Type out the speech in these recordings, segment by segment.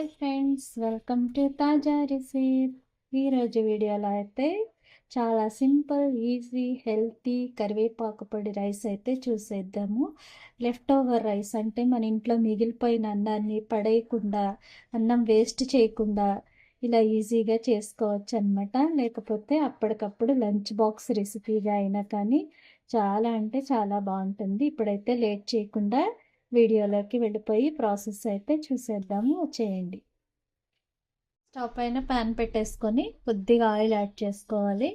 Hi friends welcome to తాజా రిసీప్. ఈరోజు వీడియోలో అయితే చాలా సింపుల్ ఈజీ హెల్తీ కరివేపాకు పొడి రైస్ అయితే చూసేద్దాము. లెఫ్ట్ ఓవర్ రైస్ అంటే మన ఇంట్లో మిగిలిపోయిన అన్నాన్ని పడేయకుండా అన్నం వేస్ట్ చేయకుండా ఇలా ఈజీగా చేసుకోవచ్చు అనమాట లేకపోతే అప్పటికప్పుడు లంచ్ బాక్స్ రెసిపీగా అయినా కానీ చాలా అంటే చాలా బాగుంటుంది. ఇప్పుడైతే లేట్ చేయకుండా వీడియోలోకి వెళ్ళిపోయి ప్రాసెస్ అయితే చూసేద్దాము. చేయండి. స్టవ్ పైన ప్యాన్ పెట్టేసుకొని కొద్దిగా ఆయిల్ యాడ్ చేసుకోవాలి.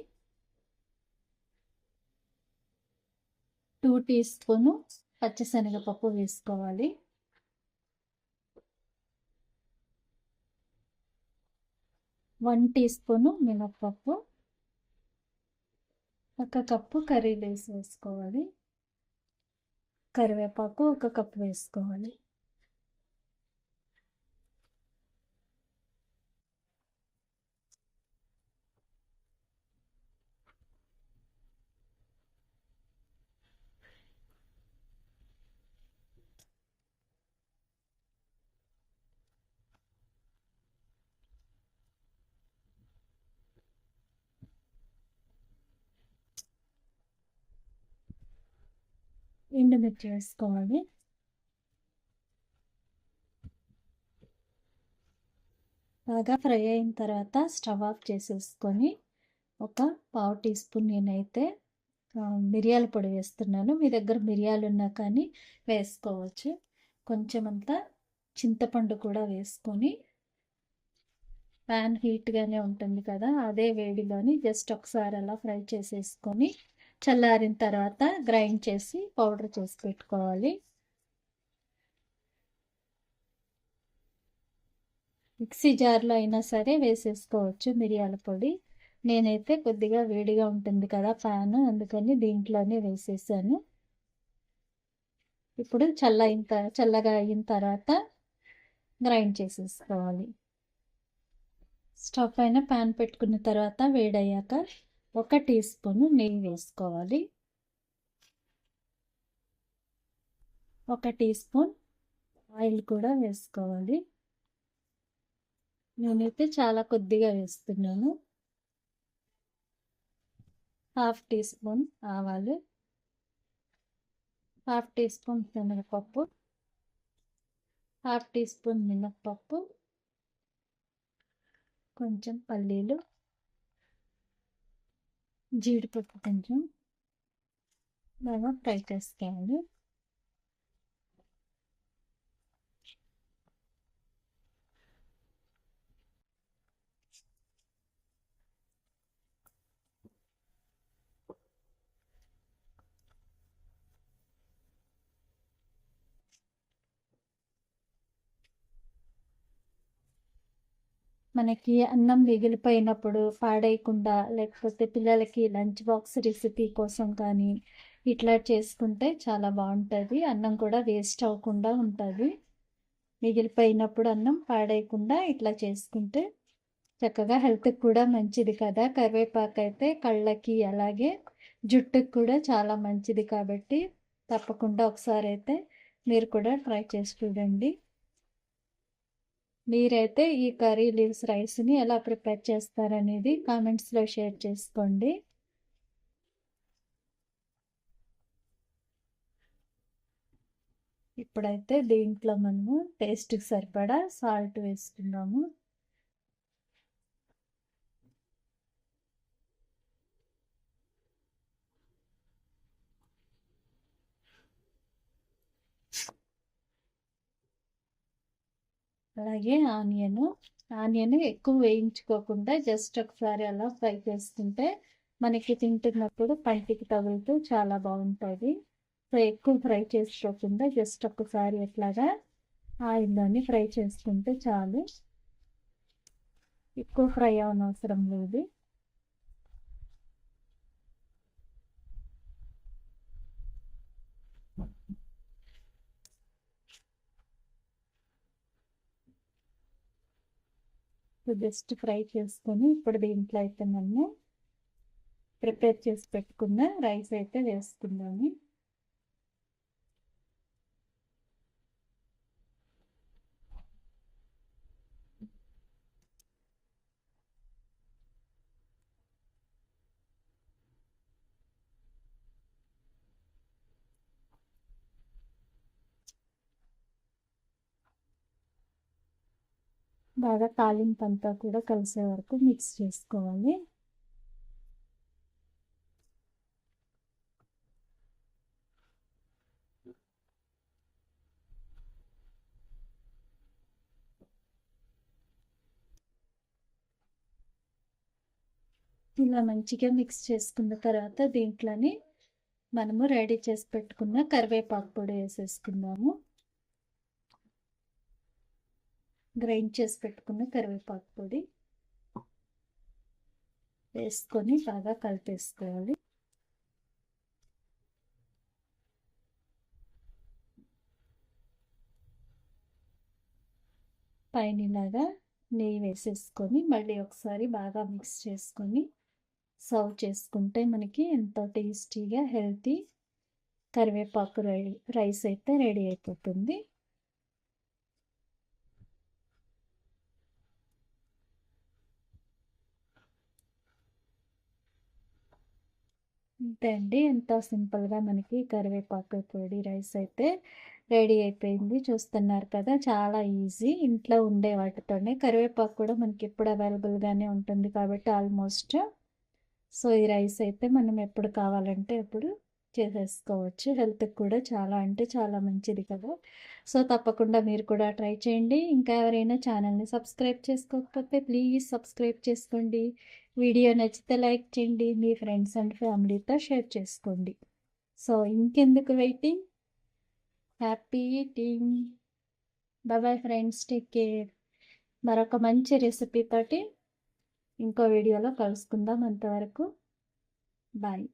టూ టీ స్పూను పచ్చిశనగపప్పు వేసుకోవాలి. వన్ టీ స్పూను మినప్పప్పు. ఒక కప్పు కర్రీ వేసి వేసుకోవాలి. కరివేపాకు ఒక కప్పు వేసుకోవాలి. ఎండుమిర్చి చేసుకోవాలి. బాగా ఫ్రై అయిన తర్వాత స్టవ్ ఆఫ్ చేసేసుకొని ఒక పావు టీ స్పూన్ నేనైతే మిరియాల పొడి వేస్తున్నాను. మీ దగ్గర మిరియాలు ఉన్నా కానీ వేసుకోవచ్చు. కొంచెం అంతా చింతపండు కూడా వేసుకొని ప్యాన్ హీట్గానే ఉంటుంది కదా అదే వేడిలోని జస్ట్ ఒకసారి అలా ఫ్రై చేసేసుకొని చల్లారిన తర్వాత గ్రైండ్ చేసి పౌడర్ చేసి పెట్టుకోవాలి. మిక్సీ జార్లో అయినా సరే వేసేసుకోవచ్చు మిరియాల పొడి. నేనైతే కొద్దిగా వేడిగా ఉంటుంది కదా ఫ్యాన్ అందుకని దీంట్లోనే వేసేసాను. ఇప్పుడు చల్ల అయిన చల్లగా అయిన తర్వాత గ్రైండ్ చేసేసుకోవాలి. స్టవ్ పైన ప్యాన్ పెట్టుకున్న తర్వాత వేడయ్యాక ఒక టీ స్పూన్ నెయ్యి వేసుకోవాలి. ఒక టీ స్పూన్ ఆయిల్ కూడా వేసుకోవాలి. నేనైతే చాలా కొద్దిగా వేస్తున్నాను. హాఫ్ టీ స్పూన్ ఆవాలు హాఫ్ టీ స్పూన్ శనగపప్పు హాఫ్ టీ స్పూన్ మినప్పప్పు కొంచెం పల్లీలు జీడిపప్పు కొంచెం బాగా ఫ్రై చేసుకోవాలి మనకి అన్నం మిగిలిపోయినప్పుడు పాడేయకుండా లేకపోతే పిల్లలకి లంచ్ బాక్స్ రెసిపీ కోసం కానీ ఇట్లా చేసుకుంటే చాలా బాగుంటుంది. అన్నం కూడా వేస్ట్ అవ్వకుండా ఉంటుంది. మిగిలిపోయినప్పుడు అన్నం పాడేయకుండా ఇట్లా చేసుకుంటే చక్కగా హెల్త్కి కూడా మంచిది కదా. కరివేపాకు అయితే కళ్ళకి అలాగే జుట్టుకు కూడా చాలా మంచిది కాబట్టి తప్పకుండా ఒకసారి అయితే మీరు కూడా ట్రై చేసి చూడండి. మీరైతే ఈ కర్రీ లీవ్స్ రైస్ని ఎలా ప్రిపేర్ చేస్తారనేది కామెంట్స్లో షేర్ చేసుకోండి. ఇప్పుడైతే దీంట్లో మనము టేస్ట్కి సరిపడా సాల్ట్ వేసుకున్నాము అలాగే ఆనియన్ ఆనియన్ ఎక్కువ వేయించుకోకుండా జస్ట్ ఒకసారి అలా ఫ్రై చేసుకుంటే మనకి తింటున్నప్పుడు పంటికి తగులుతూ చాలా బాగుంటుంది. సో ఎక్కువ ఫ్రై చేసుకోకుండా జస్ట్ ఒకసారి ఎట్లాగా ఆయిల్లోని ఫ్రై చేసుకుంటే చాలు. ఎక్కువ ఫ్రై అవనవసరం లేదు. జస్ట్ ఫ్రై చేసుకొని ఇప్పుడు దీంట్లో అయితే మనము ప్రిపేర్ చేసి పెట్టుకున్న రైస్ అయితే వేసుకుందాము. బాగా తాలింపంతా కూడా కలిసే వరకు మిక్స్ చేసుకోవాలి. ఇలా మంచిగా మిక్స్ చేసుకున్న తర్వాత దీంట్లోని మనము రెడీ చేసి పెట్టుకున్న కరివేపాకు పొడి వేసేసుకుందాము. గ్రైండ్ చేసి పెట్టుకున్న కరివేపాకు పొడి వేసుకొని బాగా కలిపేసుకోవాలి. పైన ఇలాగా నెయ్యి వేసేసుకొని మళ్ళీ ఒకసారి బాగా మిక్స్ చేసుకొని సర్వ్ చేసుకుంటే మనకి ఎంతో టేస్టీగా హెల్తీ కరివేపాకు రైస్ అయితే రెడీ అయిపోతుంది. అంతే అండి. ఎంతో సింపుల్గా మనకి కరివేపాకు పొడి రైస్ అయితే రెడీ అయిపోయింది. చూస్తున్నారు కదా! చాలా ఈజీ. ఇంట్లో ఉండే వాటితోనే కరివేపాకు కూడా మనకి ఎప్పుడు అవైలబుల్గానే ఉంటుంది కాబట్టి ఆల్మోస్ట్. సో ఈ రైస్ అయితే మనం ఎప్పుడు కావాలంటే ఎప్పుడు చేసేసుకోవచ్చు. హెల్త్కి కూడా చాలా అంటే చాలా మంచిది కదా! సో తప్పకుండా మీరు కూడా ట్రై చేయండి. ఇంకా ఎవరైనా ఛానల్ని సబ్స్క్రైబ్ చేసుకోకపోతే ప్లీజ్ సబ్స్క్రైబ్ చేసుకోండి. వీడియో నచ్చితే లైక్ చేయండి మీ ఫ్రెండ్స్ అండ్ ఫ్యామిలీతో షేర్ చేసుకోండి. సో ఇంకెందుకు waiting? Happy eating. Bye friends take care. మరొక మంచి రెసిపీతోటి ఇంకో వీడియోలో కలుసుకుందాం అంతవరకు. బాయ్.